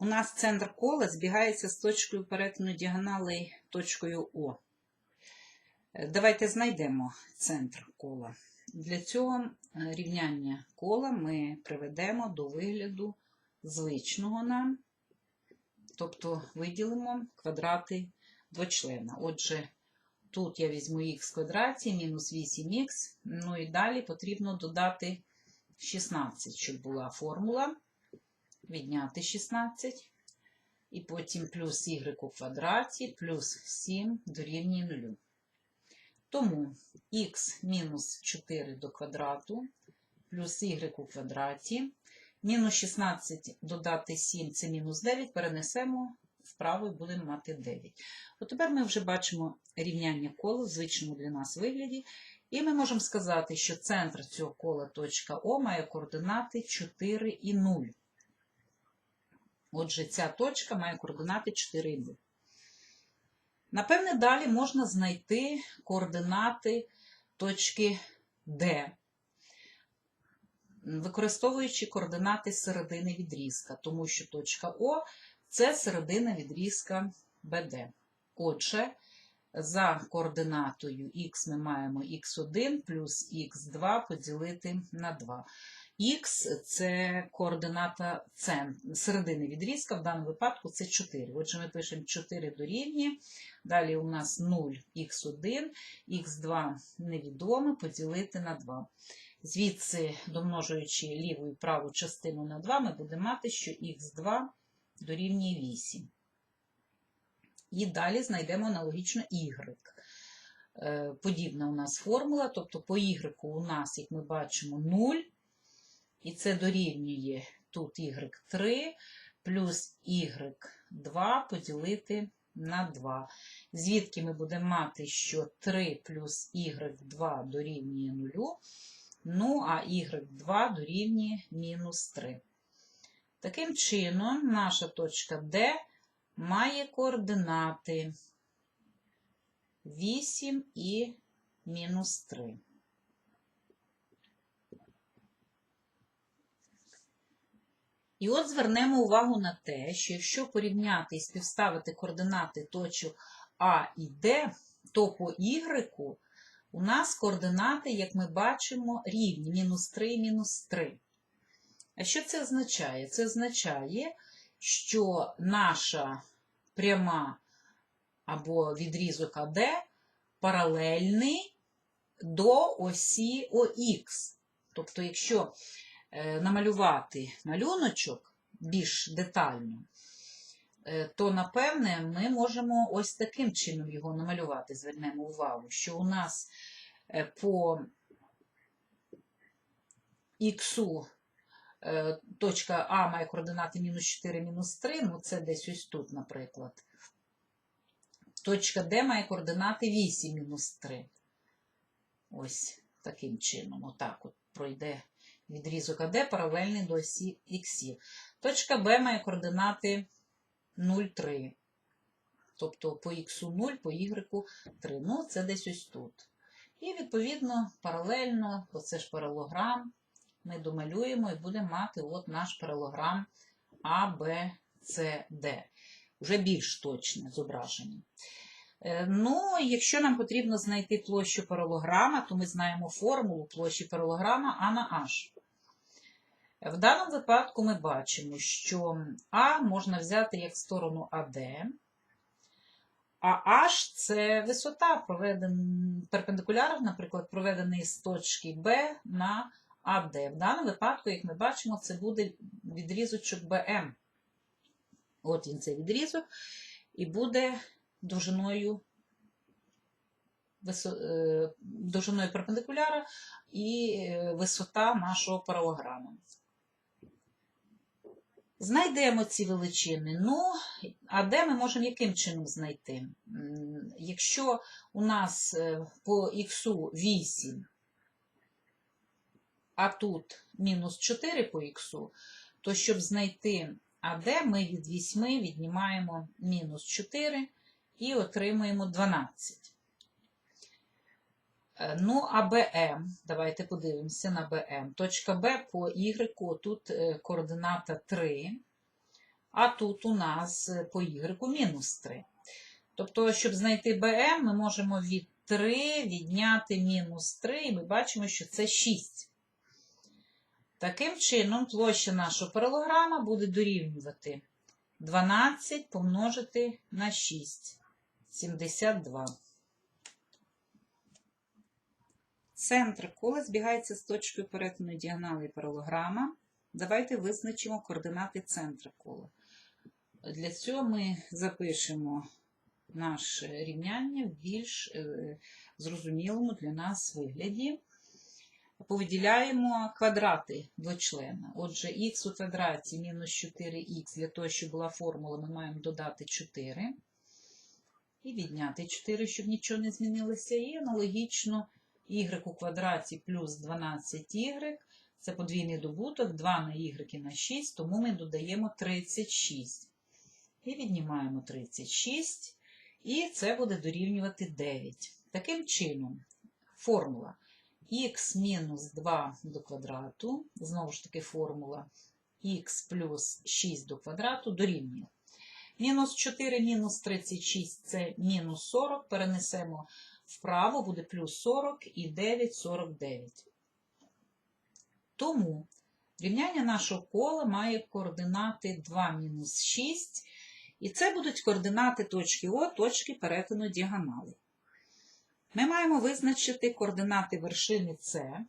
У нас центр кола збігається з точкою перетину діагоналей точкою О. Е, Давайте знайдемо центр кола. Для цього е, рівняння кола ми приведемо до вигляду звичного нам, тобто виділимо квадрати двочлена. Отже, тут я візьму х квадраті мінус 8х, ну і далі потрібно додати 16, щоб була формула відняти 16, і потім плюс y у квадраті, плюс 7 дорівнює 0. Тому х мінус 4 до квадрату, плюс y у квадраті, мінус 16 додати 7 це мінус 9, перенесемо вправо будемо мати 9. От тепер ми вже бачимо рівняння кола в звичному для нас вигляді, і ми можемо сказати, що центр цього кола точка О має координати 4 і 0. Отже, ця точка має координати 4 і 2. Напевне, далі можна знайти координати точки D, використовуючи координати середини відрізка, тому що точка О це середина відрізка BD. Отже, за координатою х ми маємо х1 плюс х2 поділити на 2. Х це координата середини відрізка, в даному випадку це 4. Отже, ми пишемо 4 дорівнює. Далі у нас 0 х1, х2 невідоме, поділити на 2. Звідси, домножуючи ліву і праву частину на 2, ми будемо мати, що х2 дорівнює 8. І далі знайдемо аналогічно y. Е, Подібна у нас формула, тобто по y у нас, як ми бачимо, 0. І це дорівнює тут y3 плюс y2 поділити на 2. Звідки ми будемо мати, що 3 плюс y2 дорівнює 0, ну а y2 дорівнює мінус 3. Таким чином, наша точка D має координати 8 і мінус 3. І от звернемо увагу на те, що якщо порівняти і співставити координати точок А і Д, то по Y у нас координати, як ми бачимо, рівні мінус 3 і мінус 3. А що це означає? Це означає, що наша пряма або відрізок АД паралельний до осі ОХ. Тобто, якщо е, намалювати малюночок більш детально, е, то, напевне, ми можемо ось таким чином його намалювати. Звернемо увагу, що у нас е, по іксу точка А має координати мінус 4, мінус 3, ну це десь ось тут, наприклад. Точка Д має координати 8 мінус 3. Ось таким чином. Отак от пройде відрізок АД паралельний до осі Х. Точка Б має координати 0,3. Тобто по Х 0, по Y 3. Ну, це десь ось тут. І, відповідно, паралельно, бо це ж паралограм, ми домалюємо і будемо мати от наш паралограм А, Б, С, Д. Вже більш точне зображення. Е, Ну, якщо нам потрібно знайти площу паралограма, то ми знаємо формулу площі паралограма А на H. В даному випадку ми бачимо, що А можна взяти як сторону АД, а H це висота, проведен, перпендикуляр, наприклад, проведений з точки Б на АД. В даному випадку, як ми бачимо, це буде відрізочок БМ. От він цей відрізок, і буде довжиною, е, довжиною перпендикуляра і е, висота нашого паралограму. Знайдемо ці величини. Ну, а де ми можемо яким чином знайти? Якщо у нас е, по х 8, а тут мінус 4 по х, то щоб знайти АД, ми від 8 віднімаємо мінус 4 і отримуємо 12. Е, Ну, а БМ, давайте подивимося на БМ. Точка Б по Y, тут е, координата 3, а тут у нас е, по y мінус 3. Тобто, щоб знайти BM, ми можемо від 3 відняти мінус 3, і ми бачимо, що це 6. Таким чином, площа нашого паралограма буде дорівнювати 12 помножити на 6. 72. Центр кола збігається з точкою перетину діагоналі паралограма. Давайте визначимо координати центра кола. Для цього ми запишемо наше рівняння в більш е, зрозумілому для нас вигляді. Повиділяємо квадрати двочлена. Отже, х у квадраті мінус 4х, для того, щоб була формула, ми маємо додати 4. І відняти 4, щоб нічого не змінилося. І аналогічно y у квадраті плюс 12y. Це подвійний добуток, 2 на y і на 6, тому ми додаємо 36. І віднімаємо 36. І це буде дорівнювати 9. Таким чином, формула х мінус 2 до квадрату, знову ж таки формула х плюс 6 до квадрату дорівнює. Мінус 4 мінус 36 це мінус 40. Перенесемо вправо, буде плюс 40 і 9 49. Тому рівняння нашого кола має координати 2 мінус 6. І це будуть координати точки О, точки перетину діагонали. Ми маємо визначити координати вершини С.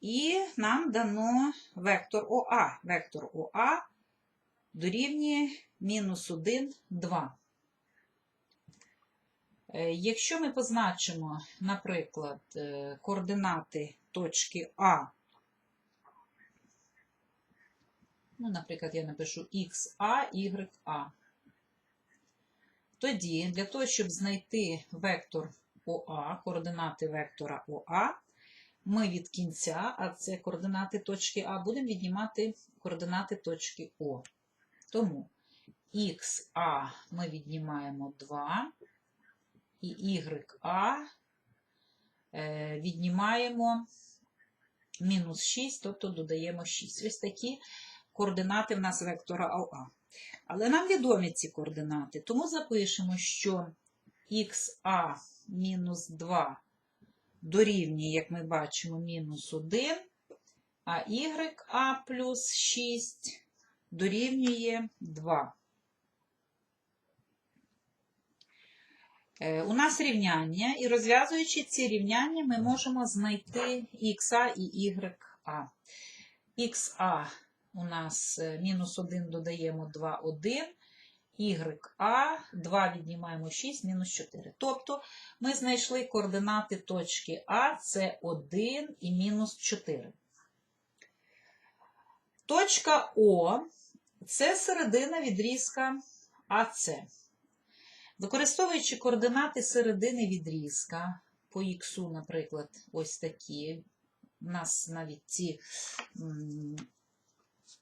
І нам дано вектор ОА. Вектор ОА дорівнює мінус 1, 2. Е, Якщо ми позначимо, наприклад, е, координати точки А, ну, наприклад, я напишу XA, YA, тоді для того, щоб знайти вектор ОА, координати вектора ОА, ми від кінця, а це координати точки А, будемо віднімати координати точки О. Тому XA ми віднімаємо 2, і YA е, віднімаємо мінус 6, тобто додаємо 6. Ось такі координати в нас вектора ОА. Але нам відомі ці координати, тому запишемо, що XA мінус 2 дорівнює, як ми бачимо, мінус 1, а YA плюс 6 дорівнює 2. Е, У нас рівняння, і розв'язуючи ці рівняння, ми можемо знайти х і y. ха у нас е, мінус 1 додаємо 2, 1, YA, 2 віднімаємо 6, мінус 4. Тобто ми знайшли координати точки А, це 1 і мінус 4. Точка О це середина відрізка АС. Використовуючи координати середини відрізка, по х, наприклад, ось такі. У нас навіть ці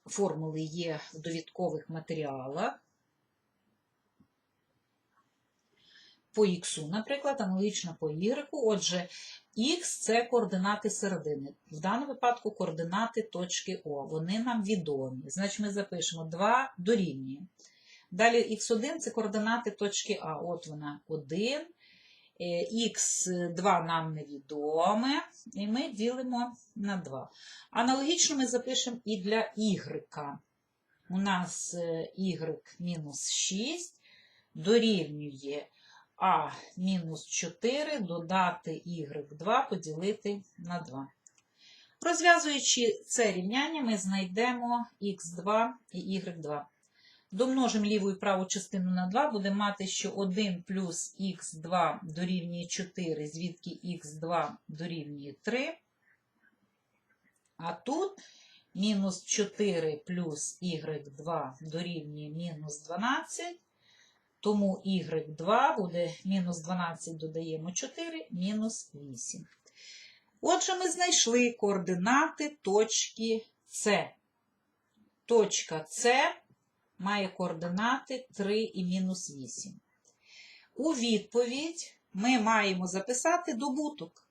формули є в довідкових матеріалах. По х, наприклад, аналогічно по y. Отже, х це координати середини. В даному випадку координати точки О. Вони нам відомі. Значить, ми запишемо 2 дорівнює. Далі х1 це координати точки А. От вона 1. Х2 нам невідоме, і ми ділимо на 2. Аналогічно ми запишемо і для y. У нас y мінус 6 дорівнює а мінус 4 додати y2 поділити на 2. Розв'язуючи це рівняння, ми знайдемо х2 і y2. Домножимо ліву і праву частину на 2, будемо мати, що 1 плюс х2 дорівнює 4, звідки х2 дорівнює 3. А тут мінус 4 плюс y2 дорівнює мінус 12. Тому y2 буде мінус 12 додаємо 4, мінус 8. Отже, ми знайшли координати точки С. Точка С має координати 3 і мінус 8. У відповідь ми маємо записати добуток.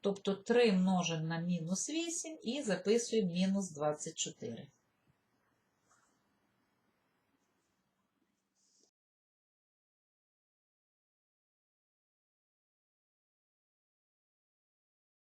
Тобто 3 множимо на мінус 8 і записуємо мінус 24.